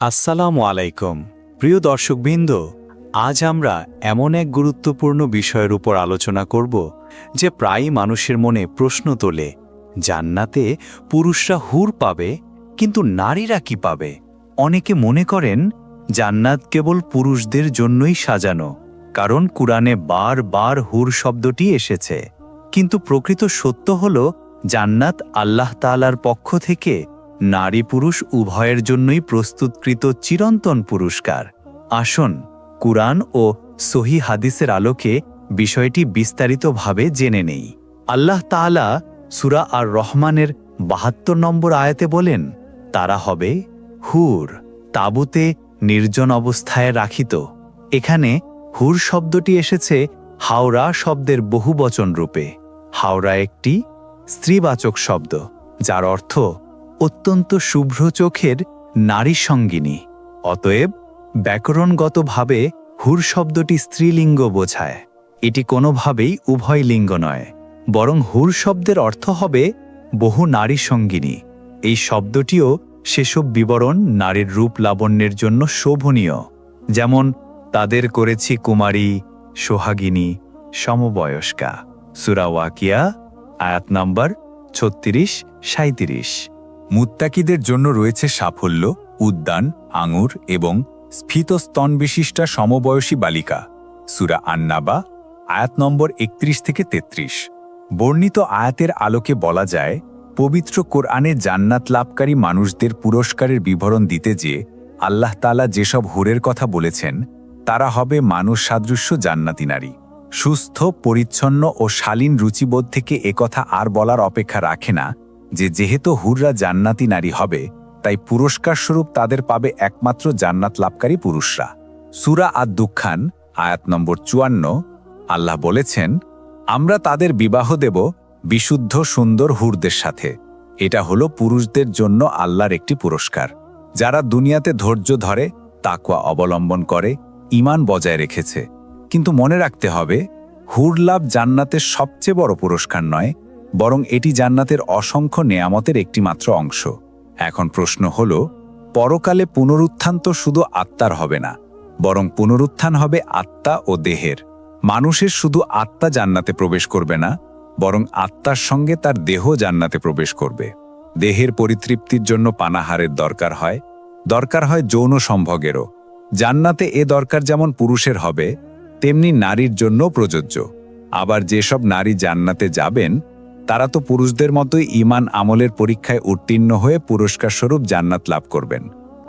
আসসালামু আলাইকুম। প্রিয় দর্শকবৃন্দ, আজ আমরা এমন এক গুরুত্বপূর্ণ বিষয়ের উপর আলোচনা করব যে প্রায়ই মানুষের মনে প্রশ্ন তোলে, জান্নাতে পুরুষরা হুর পাবে কিন্তু নারীরা কি পাবে? অনেকে মনে করেন, জান্নাত কেবল পুরুষদের জন্যই সাজানো, কারণ কুরআনে বার বার হুর শব্দটি এসেছে। কিন্তু প্রকৃত সত্য হল, জান্নাত আল্লাহ তাআলার পক্ষ থেকে নারী পুরুষ উভয়ের জন্যই প্রস্তুতকৃত চিরন্তন পুরস্কার। আসন, কুরআন ও সহি হাদিসের আলোকে বিষয়টি বিস্তারিতভাবে জেনে নেই। আল্লাহ তাআলা সুরা আর রহমানের বাহাত্তর নম্বর আয়াতে বলেন, তারা হবে হুর, তাবুতে নির্জন অবস্থায় রাখিত। এখানে হুর শব্দটি এসেছে হাওড়া শব্দের বহুবচন রূপে। হাওড়া একটি স্ত্রীবাচক শব্দ, যার অর্থ অত্যন্ত শুভ্র চোখের নারী সঙ্গিনী। অতএব ব্যাকরণগতভাবে হুর শব্দটি স্ত্রীলিঙ্গ বোঝায়। এটি কোনোভাবেই উভয় লিঙ্গ নয়, বরং হুর শব্দের অর্থ হবে বহু নারী সঙ্গিনী। এই শব্দটিও সেসব বিবরণ নারীর রূপ লাবণ্যের জন্য শোভনীয়, যেমন তাদের করেছি কুমারী, সোহাগিনী, সমবয়স্কা। সুরাওয়াকিয়া আয়াত নম্বর ছত্রিশ সাঁত্রিশ মুত্তাকিদের জন্য রয়েছে সাফল্য, উদ্যান, আঙুর এবং স্ফীত স্তন বিশিষ্টা সমবয়সী বালিকা। সুরা আন্নাবা, আয়াত নম্বর একত্রিশ থেকে ৩৩ বর্ণিত আয়াতের আলোকে বলা যায়, পবিত্র কোরআনে জান্নাত লাভকারী মানুষদের পুরস্কারের বিবরণ দিতে যে আল্লাহ তালা যেসব হুরের কথা বলেছেন, তারা হবে মানুষ সাদৃশ্য জান্নাতি নারী। সুস্থ, পরিচ্ছন্ন ও শালীন রুচিবোধ থেকে একথা আর বলার অপেক্ষা রাখে না যে যেহেতু হুররা জান্নাতি নারী হবে, তাই পুরস্কার স্বরূপ তাদের পাবে একমাত্র জান্নাত লাভকারী পুরুষরা। সুরা আদ দুঃখান আয়াত নম্বর চুয়ান্ন, আল্লাহ বলেছেন, আমরা তাদের বিবাহ দেব বিশুদ্ধ সুন্দর হুরদের সাথে। এটা হলো পুরুষদের জন্য আল্লাহর একটি পুরস্কার। যারা দুনিয়াতে ধৈর্য ধরে তাকুয়া অবলম্বন করে ইমান বজায় রেখেছে। কিন্তু মনে রাখতে হবে হুর লাভ জান্নাতের সবচেয়ে বড় পুরস্কার নয় বরং এটি জান্নাতের অসংখ্য নেয়ামতের একটি মাত্র অংশ। এখন প্রশ্ন হল, পরকালে পুনরুত্থান তো শুধু আত্মার হবে না, বরং পুনরুত্থান হবে আত্মা ও দেহের। মানুষের শুধু আত্মা জান্নাতে প্রবেশ করবে না, বরং আত্মার সঙ্গে তার দেহ জান্নাতে প্রবেশ করবে। দেহের পরিতৃপ্তির জন্য পানাহারের দরকার হয় দরকার হয় যৌন সম্ভোগেরও। জান্নাতে এ দরকার যেমন পুরুষের হবে, তেমনি নারীর জন্য প্রযোজ্য। আবার যেসব নারী জান্নাতে যাবেন তারা তো পুরুষদের মতোই ইমান আমলের পরীক্ষায় উত্তীর্ণ হয়ে পুরস্কার স্বরূপ জান্নাত লাভ করবেন।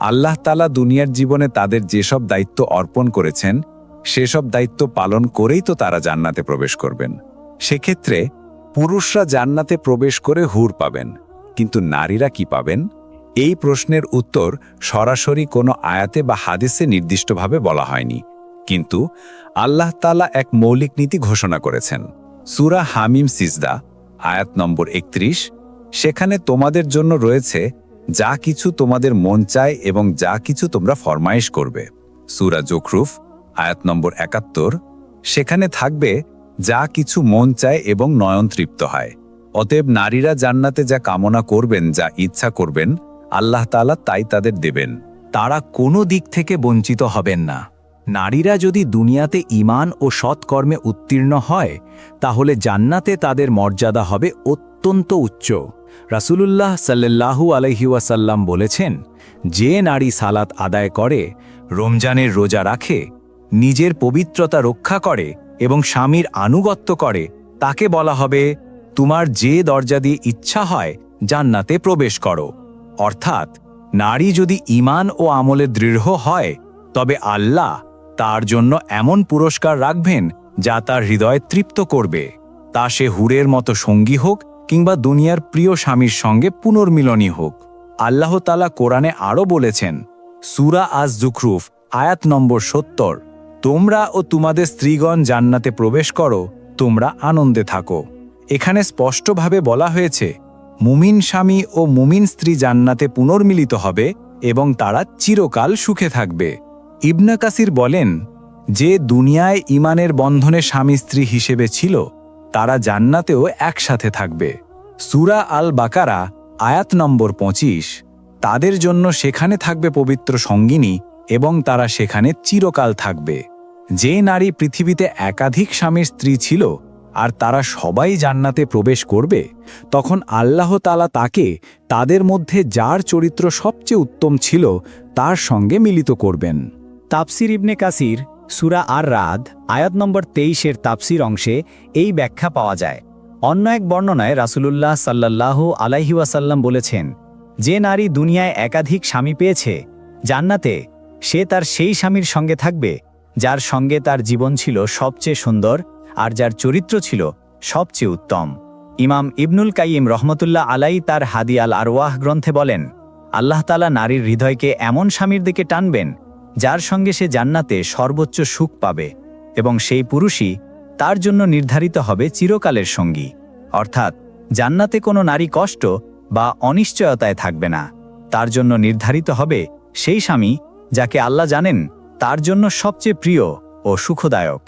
আল্লাহ তালা দুনিয়ার জীবনে তাদের যেসব দায়িত্ব অর্পণ করেছেন, সেসব দায়িত্ব পালন করেই তো তারা জান্নাতে প্রবেশ করবেন। সেক্ষেত্রে পুরুষরা জান্নাতে প্রবেশ করে হুর পাবেন, কিন্তু নারীরা কি পাবেন? এই প্রশ্নের উত্তর সরাসরি কোনো আয়াতে বা হাদিসে নির্দিষ্টভাবে বলা হয়নি। কিন্তু আল্লাহ তালা এক মৌলিক নীতি ঘোষণা করেছেন। সুরা হামিম সিজদা আয়াত নম্বর একত্রিশ, সেখানে তোমাদের জন্য রয়েছে যা কিছু তোমাদের মন চায় এবং যা কিছু তোমরা ফরমাইশ করবে। সুরা জোখরুফ, আয়াত নম্বর একাত্তর, সেখানে থাকবে যা কিছু মন চায় এবং নয়ন তৃপ্ত হয়। অতএব নারীরা জান্নাতে যা কামনা করবেন, যা ইচ্ছা করবেন, আল্লাহ তাআলা তাই তাদের দেবেন। তারা কোনো দিক থেকে বঞ্চিত হবেন না। নারীরা যদি দুনিয়াতে ইমান ও সৎকর্মে উত্তীর্ণ হয়, তাহলে জান্নাতে তাদের মর্যাদা হবে অত্যন্ত উচ্চ। রাসূলুল্লাহ সাল্লাল্লাহু আলহিউসাল্লাম বলেছেন, যে নারী সালাত আদায় করে, রমজানের রোজা রাখে, নিজের পবিত্রতা রক্ষা করে এবং স্বামীর আনুগত্য করে, তাকে বলা হবে, তোমার যে দরজা দিয়ে ইচ্ছা হয়, জান্নাতে প্রবেশ করো। অর্থাৎ, নারী যদি ইমান ও আমলে দৃঢ় হয়, তবে আল্লাহ তার জন্য এমন পুরস্কার রাখবেন যা তার হৃদয় তৃপ্ত করবে। তা সে হুরের মতো সঙ্গী হোক কিংবা দুনিয়ার প্রিয় স্বামীর সঙ্গে পুনর্মিলনী হোক। আল্লাহ তালা কোরআনে আরও বলেছেন, সুরা আজ জুখরুফ আয়াত নম্বর সত্তর, তোমরা ও তোমাদের স্ত্রীগণ জান্নাতে প্রবেশ করো, তোমরা আনন্দে থাকো। এখানে স্পষ্টভাবে বলা হয়েছে, মুমিন স্বামী ও মুমিন স্ত্রী জান্নাতে পুনর্মিলিত হবে এবং তারা চিরকাল সুখে থাকবে। ইবনা কাসির বলেন, যে দুনিয়ায় ইমানের বন্ধনে স্বামী স্ত্রী হিসেবে ছিল, তারা জান্নাতেও একসাথে থাকবে। সুরা আল বাকারা আয়াত নম্বর পঁচিশ। তাদের জন্য সেখানে থাকবে পবিত্র সঙ্গিনী এবং তারা সেখানে চিরকাল থাকবে। যে নারী পৃথিবীতে একাধিক স্বামীর স্ত্রী ছিল আর তারা সবাই জান্নাতে প্রবেশ করবে, তখন আল্লাহ তালা তাকে তাদের মধ্যে যার চরিত্র সবচেয়ে উত্তম ছিল, তার সঙ্গে মিলিত করবেন। তাপসির ইবনে কাসির, সুরা আর রাদ আয়াত নম্বর তেইশের তাপসির অংশে এই ব্যাখ্যা পাওয়া যায়। অন্য এক বর্ণনায় রাসুলুল্লাহ সাল্লাল্লাহ আলাইহি ওয়াসাল্লাম বলেছেন, যে নারী দুনিয়ায় একাধিক স্বামী পেয়েছে, জান্নাতে সে তার সেই স্বামীর সঙ্গে থাকবে, যার সঙ্গে তার জীবন ছিল সবচেয়ে সুন্দর আর যার চরিত্র ছিল সবচেয়ে উত্তম। ইমাম ইবনুল কাইম রহমতুল্লাহ আলাই তার হাদি আল আরওয়াহ গ্রন্থে বলেন, আল্লাহ তালা নারীর হৃদয়কে এমন স্বামীর দিকে টানবেন যার সঙ্গে সে জান্নাতে সর্বোচ্চ সুখ পাবে এবং সেই পুরুষই তার জন্য নির্ধারিত হবে চিরকালের সঙ্গী। অর্থাৎ জান্নাতে কোনো নারী কষ্ট বা অনিশ্চয়তায় থাকবে না। তার জন্য নির্ধারিত হবে সেই স্বামী যাকে আল্লাহ জানেন তার জন্য সবচেয়ে প্রিয় ও সুখদায়ক।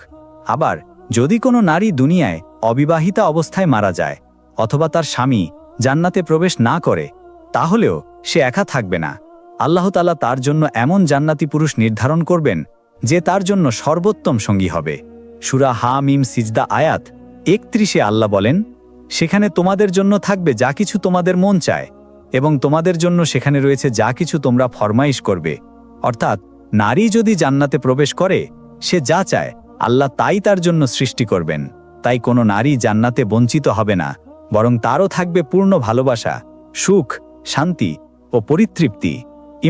আবার যদি কোনো নারী দুনিয়ায় অবিবাহিতা অবস্থায় মারা যায় অথবা তার স্বামী জান্নাতে প্রবেশ না করে, তাহলেও সে একা থাকবে না। আল্লাহ তালা তার জন্য এমন জান্নাতি পুরুষ নির্ধারণ করবেন যে তার জন্য সর্বোত্তম সঙ্গী হবে। সুরা হা মিম সিজদা আয়াত একত্রিশে আল্লাহ বলেন, সেখানে তোমাদের জন্য থাকবে যা কিছু তোমাদের মন চায় এবং তোমাদের জন্য সেখানে রয়েছে যা কিছু তোমরা ফরমাইশ করবে। অর্থাৎ, নারী যদি জান্নাতে প্রবেশ করে, সে যা চায়, আল্লাহ তাই তার জন্য সৃষ্টি করবেন। তাই কোনো নারী জান্নাতে বঞ্চিত হবে না, বরং তারও থাকবে পূর্ণ ভালোবাসা, সুখ, শান্তি ও পরিতৃপ্তি।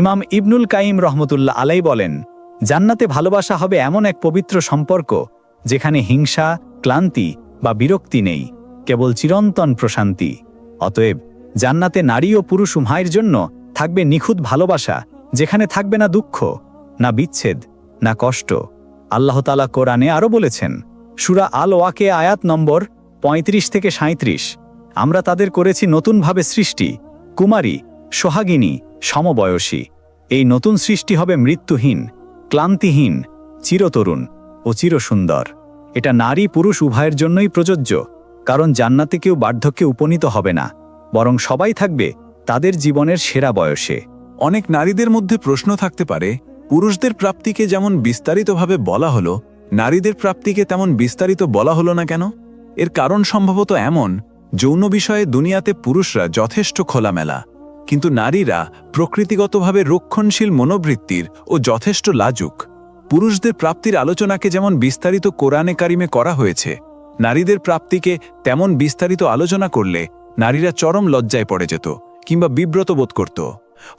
ইমাম ইবনুল কাইম রহমতুল্লাহ আলাই বলেন, জান্নাতে ভালোবাসা হবে এমন এক পবিত্র সম্পর্ক যেখানে হিংসা, ক্লান্তি বা বিরক্তি নেই, কেবল চিরন্তন প্রশান্তি। অতএব জান্নাতে নারী ও পুরুষ উমায়ের জন্য থাকবে নিখুঁত ভালোবাসা যেখানে থাকবে না দুঃখ, না বিচ্ছেদ, না কষ্ট। আল্লাহ তালা কোরআনে আরও বলেছেন, সুরা আল ওয়াকে আয়াত নম্বর ৩৫ থেকে সাঁত্রিশ আমরা তাদের করেছি নতুনভাবে সৃষ্টি, কুমারী সোহাগিনী, সমবয়সী। এই নতুন সৃষ্টি হবে মৃত্যুহীন, ক্লান্তিহীন, চিরতরুণ ও চিরসুন্দর। এটা নারী পুরুষ উভয়ের জন্যই প্রযোজ্য, কারণ জান্নাতে কেউ বার্ধক্যে উপনীত হবে না, বরং সবাই থাকবে তাদের জীবনের সেরা বয়সে। অনেক নারীদের মধ্যে প্রশ্ন থাকতে পারে, পুরুষদের প্রাপ্তিকে যেমন বিস্তারিতভাবে বলা হলো, নারীদের প্রাপ্তিকে তেমন বিস্তারিত বলা হলো না কেন? এর কারণ সম্ভবত এমন, যৌন বিষয়ে দুনিয়াতে পুরুষরা যথেষ্ট খোলামেলা। কিন্তু নারীরা প্রকৃতিগতভাবে রক্ষণশীল মনোবৃত্তির ও যথেষ্ট লাজুক। পুরুষদের প্রাপ্তির আলোচনাকে যেমন বিস্তারিত কোরআনে কারিমে করা হয়েছে, নারীদের প্রাপ্তিকে তেমন বিস্তারিত আলোচনা করলে নারীরা চরম লজ্জায় পড়ে যেত কিংবা বিব্রত বোধ করত।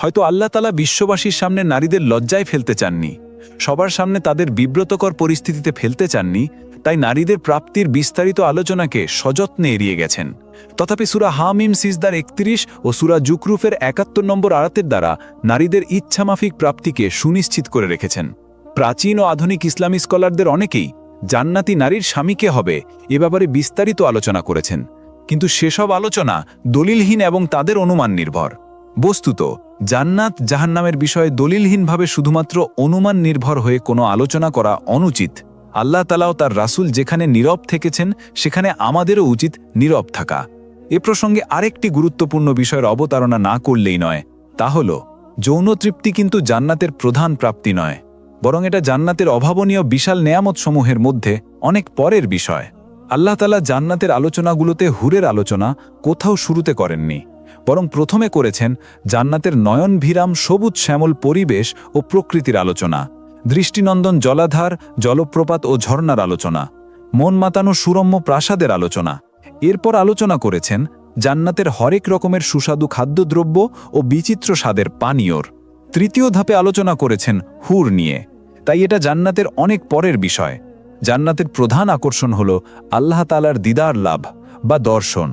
হয়তো আল্লাহ তালা বিশ্ববাসীর সামনে নারীদের লজ্জায় ফেলতে চাননি। সবার সামনে তাদের বিব্রতকর পরিস্থিতিতে ফেলতে চাননি, তাই নারীদের প্রাপ্তির বিস্তারিত আলোচনাকে সযত্নে এড়িয়ে গেছেন। তথাপি সুরা হামিম সিজদার একত্রিশ ও সুরা জুকরুফের একাত্তর নম্বর আড়াতের দ্বারা নারীদের ইচ্ছামাফিক প্রাপ্তিকে সুনিশ্চিত করে রেখেছেন। প্রাচীন ও আধুনিক ইসলামী স্কলারদের অনেকেই জান্নাতি নারীর স্বামীকে হবে এ ব্যাপারে বিস্তারিত আলোচনা করেছেন। কিন্তু সেসব আলোচনা দলিলহীন এবং তাদের অনুমান নির্ভর। বস্তুত, জান্নাত জাহান্নামের বিষয়ে দলিলহীনভাবে শুধুমাত্র অনুমান নির্ভর হয়ে কোনো আলোচনা করা অনুচিত। আল্লাহ তালাও তার রাসূল যেখানে নীরব থেকেছেন, সেখানে আমাদেরও উচিত নীরব থাকা। এ প্রসঙ্গে আরেকটি গুরুত্বপূর্ণ বিষয়ের অবতারণা না করলেই নয়, তা হল, যৌন তৃপ্তি কিন্তু জান্নাতের প্রধান প্রাপ্তি নয়, বরং এটা জান্নাতের অভাবনীয় বিশাল নেয়ামতসমূহের মধ্যে অনেক পরের বিষয়। আল্লাহ তালা জান্নাতের আলোচনাগুলোতে হুরের আলোচনা কোথাও শুরুতে করেননি। বরং প্রথমে করেছেন জান্নাতের নয়নভিরাম সবুজ শ্যামল পরিবেশ ও প্রকৃতির আলোচনা, দৃষ্টিনন্দন জলাধার, জলপ্রপাত ও ঝর্ণার আলোচনা, মন মাতানো সুরম্য প্রাসাদের আলোচনা। এরপর আলোচনা করেছেন জান্নাতের হরেক রকমের সুস্বাদু খাদ্যদ্রব্য ও বিচিত্র স্বাদের পানীয়র। তৃতীয় ধাপে আলোচনা করেছেন হুর নিয়ে। তাই এটা জান্নাতের অনেক পরের বিষয়। জান্নাতের প্রধান আকর্ষণ হল আল্লাহ তালার দিদার লাভ বা দর্শন।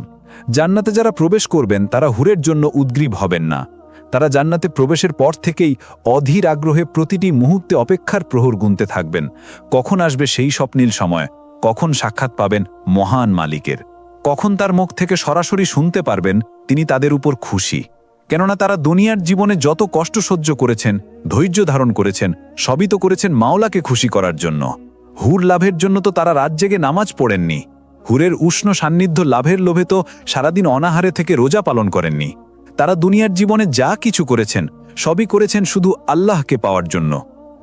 জান্নাতে যারা প্রবেশ করবেন, তারা হুরের জন্য উদ্গ্রীব হবেন না। তারা জান্নাতে প্রবেশের পর থেকেই অধীর আগ্রহে প্রতিটি মুহূর্তে অপেক্ষার প্রহর গুনতে থাকবেন। কখন আসবে সেই স্বপ্নীল সময়? কখন সাক্ষাৎ পাবেন মহান মালিকের? কখন তার মুখ থেকে সরাসরি শুনতে পারবেন তিনি তাদের উপর খুশি। কেননা তারা দুনিয়ার জীবনে যত কষ্ট সহ্য করেছেন, ধৈর্য ধারণ করেছেন, সবই তো করেছেন মাওলাকে খুশি করার জন্য। হুর লাভের জন্য তো তারা রাত জেগে নামাজ পড়েননি। হুরের উষ্ণ সান্নিধ্য লাভের লোভে তো সারাদিন অনাহারে থেকে রোজা পালন করেননি। তারা দুনিয়ার জীবনে যা কিছু করেছেন, সবই করেছেন শুধু আল্লাহকে পাওয়ার জন্য।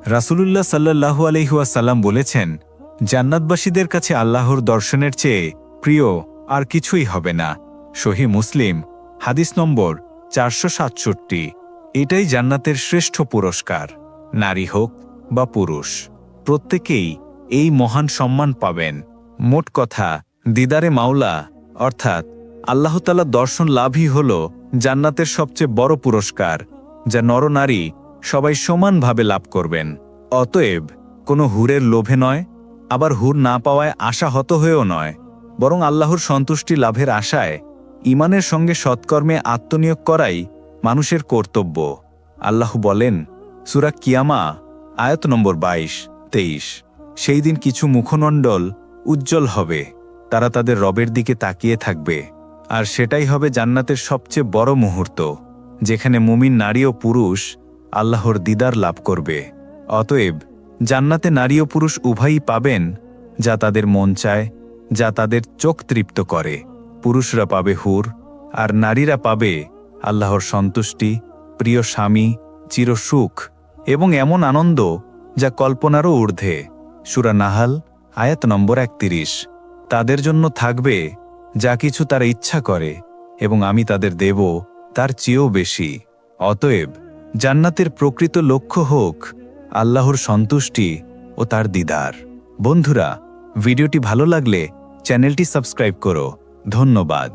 রাসূলুল্লাহ সাল্লাল্লাহু আলহিহাসাল্লাম বলেছেন, জান্নাতবাসীদের কাছে আল্লাহর দর্শনের চেয়ে প্রিয় আর কিছুই হবে না। সহি মুসলিম, হাদিস নম্বর চারশো সাতষট্টি। এটাই জান্নাতের শ্রেষ্ঠ পুরস্কার, নারী হোক বা পুরুষ। প্রত্যেকেই এই মহান সম্মান পাবেন। মোট কথা দিদারে মাওলা, অর্থাৎ আল্লাহতালা দর্শন লাভই হল জান্নাতের সবচেয়ে বড় পুরস্কার, যা নরনারী সবাই সমানভাবে লাভ করবেন। অতএব কোনো হুরের লোভে নয়, আবার হুর না পাওয়ায় আশাহত হয়েও নয়, বরং আল্লাহর সন্তুষ্টি লাভের আশায় ইমানের সঙ্গে সৎকর্মে আত্মনিয়োগ করাই মানুষের কর্তব্য। আল্লাহ বলেন, সুরা কিয়ামা, আয়ত নম্বর বাইশ, তেইশ, সেই দিন কিছু মুখমণ্ডল উজ্জ্বল হবে। তারা তাদের রবের দিকে তাকিয়ে থাকবে। আর সেটাই হবে জান্নাতের সবচেয়ে বড় মুহূর্ত, যেখানে মুমিন নারী ও পুরুষ আল্লাহর দিদার লাভ করবে। অতএব, জান্নাতে নারী ও পুরুষ উভয়ই পাবেন, যা তাদের মন চায়, যা তাদের চোখ তৃপ্ত করে। পুরুষরা পাবে হুর, আর নারীরা পাবে আল্লাহর সন্তুষ্টি, প্রিয় স্বামী চিরসুখ এবং এমন আনন্দ যা কল্পনারও ঊর্ধ্বে। সুরা নাহাল, আয়াত নম্বর একত্রিশ। তাদের জন্য থাকবে যা কিছু তারা ইচ্ছা করে, এবং আমি তাদের দেব, তার চেয়েও বেশি। অতএব, জান্নাতের প্রকৃত লক্ষ্য হোক আল্লাহর সন্তুষ্টি ও তার দিদার। বন্ধুরা, ভিডিওটি ভালো লাগলে চ্যানেলটি সাবস্ক্রাইব করো। ধন্যবাদ।